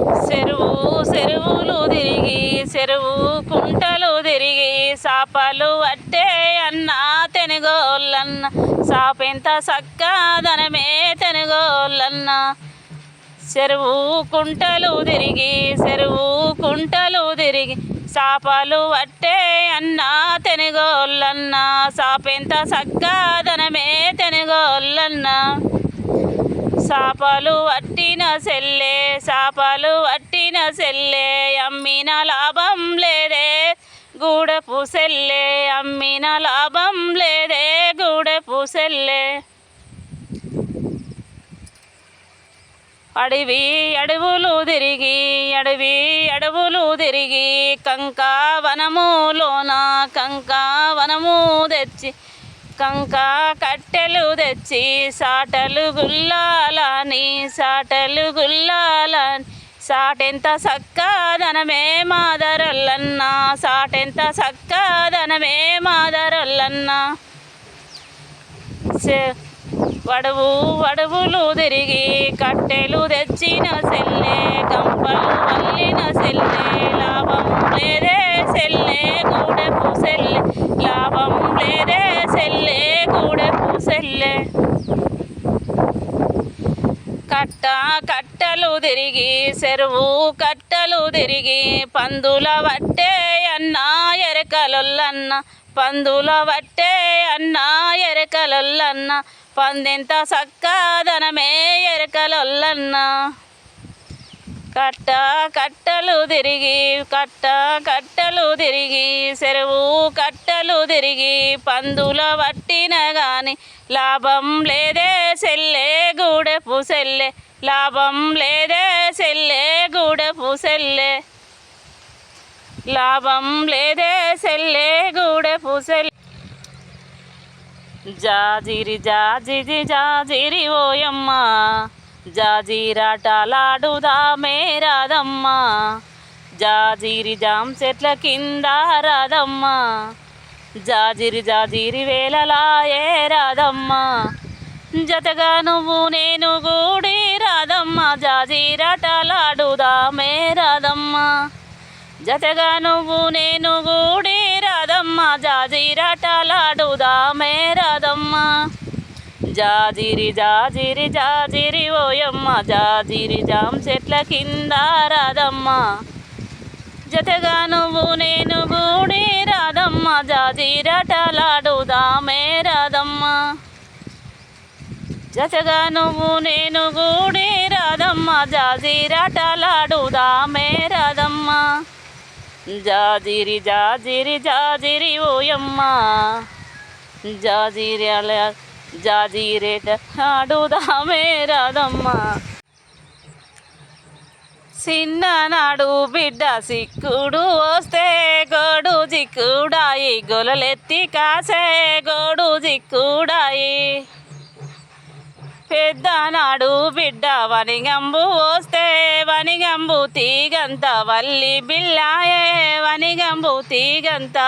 చెరువు చెరువులు తిరిగి చెరువు కుంటలు తిరిగి సాపలు అట్టే అన్న తెనుగోళ్ళన్న. సాపెంత సక్కదనమే తెనుగోళ్ళన్న. చెరువు కుంటలు తిరిగి చెరువు కుంటలు తిరిగి సాపలు అట్టే అన్న తెనుగోళ్ళన్న. సాపెంత సక్కదనమే తెనుగోళ్ళన్న. సాపలు అట్టిన సెల్లే సాపలు అట్టిన సెల్లే అమ్మిన లాభం లేదే గూడపు సెల్లే అమ్మిన లాభం లేదే గూడపు సెల్లే. అడవి అడవులు తిరిగి అడవి అడవులు తిరిగి కంక వనములోన కంక వనము తెచ్చి కంక కట్టె తెచ్చి సాటలు గుల్లాలని సాటలు గుల్లాలని సాటెంత సక్కదనమే మాదరల్లన్న సాటెంత సక్కదనమే మాదరల్లన్న. వడవు వడవులు తిరిగి కట్టెలు తెచ్చిన సెల్లే కంపలు వల్లిన సెల్లే లాభం లేదే సెల్లే గూడెపు సెల్లే లాభం లేదే సెల్లే. గూడెపు కట్ట కట్టలు తిరిగి చెరువు కట్టలు తిరిగి పందుల వట్టే అన్న ఎరకలొల్లన్న పందుల వట్టే అన్న ఎరకలొల్లన్న పందెంత సక్కదనమే ఎరకలొల్లన్న. కట్ట కట్టలు తిరిగి కట్ట కట్టలు తిరిగి చెరువు కట్ట తిరిగి పందుల వట్టిన గాని లాభం లేదే సెల్లే గూడెపు సెల్లే. లాభం లేదే సెల్లే గూడెపు సెల్లే. లాభం లేదే సెల్లే గూడెపు సెల్లే. జాజిరి జాజిరి జాజిరి ఓయమ్మ జాజీరాటలాడుదా రాదమ్మ జాజిరి జాం చెట్ల కింద రాదమ్మా జాజిరి జాజిరి వేలలాయే రాదమ్మ జతగా నువ్వు నేను గూడి రాదమ్మ జాజిరాటలాడుదామే రాదమ్మా జతగా నువ్వు నేను గూడి రాదమ్మ జాజిరాటలాడుదామే రాదమ్మ జాజిరి జాజిరి జాజిరి ఓయమ్మ. జాజిరి జాం చెట్ల కింద రాదమ్మా జతగా నువ్వు నేను గూడి రాదమ్మ జాజిరాటలాడుదామే జతగా నువ్వు నేను గూడి రాదమ్మ. జాజిరాటలాడుదామే రాదమ్మ జాజిరి జాజిరి జాజిరి ఓయమ్మ. జాజిరి అల జాజిరేట ఆడుదామే రాదమ్మ చిన్ననాడు బిడ్డ సిక్కుడు వస్తే గోడు జిక్కుడాయి గొలలెత్తి కాసే గోడు జిక్కుడాయి. పెద్దనాడు బిడ్డ వనిగంబు వస్తే వనిగంబు తీగంత వల్లి బిల్లాయే వనిగంబు తీగంత.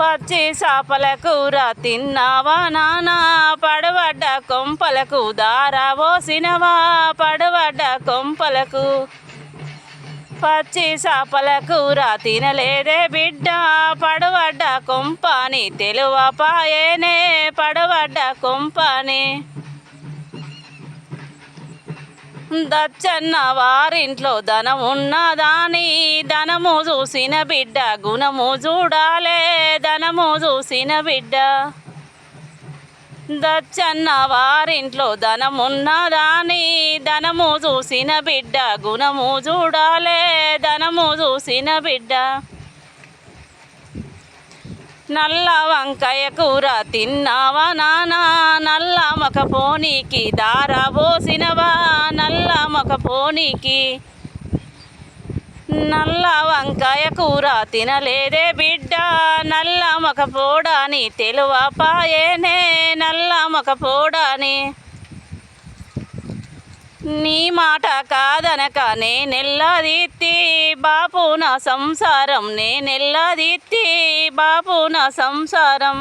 పచ్చి చేపల కూర తిన్నావా నానా? పడవడ్డ కొంపలకు దారవోసినవా పడవడ్డ కొంపలకు పచ్చి చేపల కూర తినలేదే బిడ్డ? పడవడ్డ కొంపని తెలువపాయేనే పడవడ్డ కొంపని దచ్చన్న వారింట్లో ధనం ఉన్నదాని ధనము చూసిన బిడ్డ గుణము చూడాలే. ధనము చూసిన బిడ్డ. దచ్చన్న వారింట్లో ధనమున్నదాని ధనము చూసిన బిడ్డ గుణము చూడాలే. ధనము చూసిన బిడ్డ. నల్ల వంకాయ కూర తిన్నావా నానా? నల్ల మొక పోనీకి దారా పోసినవా నీకి నల్ల వంకాయ కూర తినలేదే బిడ్డ నల్ల మొక పోడాని తెలువ పాయేనే నల్ల మొక పోడాని. నీ మాట కాదనక నేనెల్లదిత్తి బాపు నా సంసారం నేనెల్లదిత్తి బాపు నా సంసారం.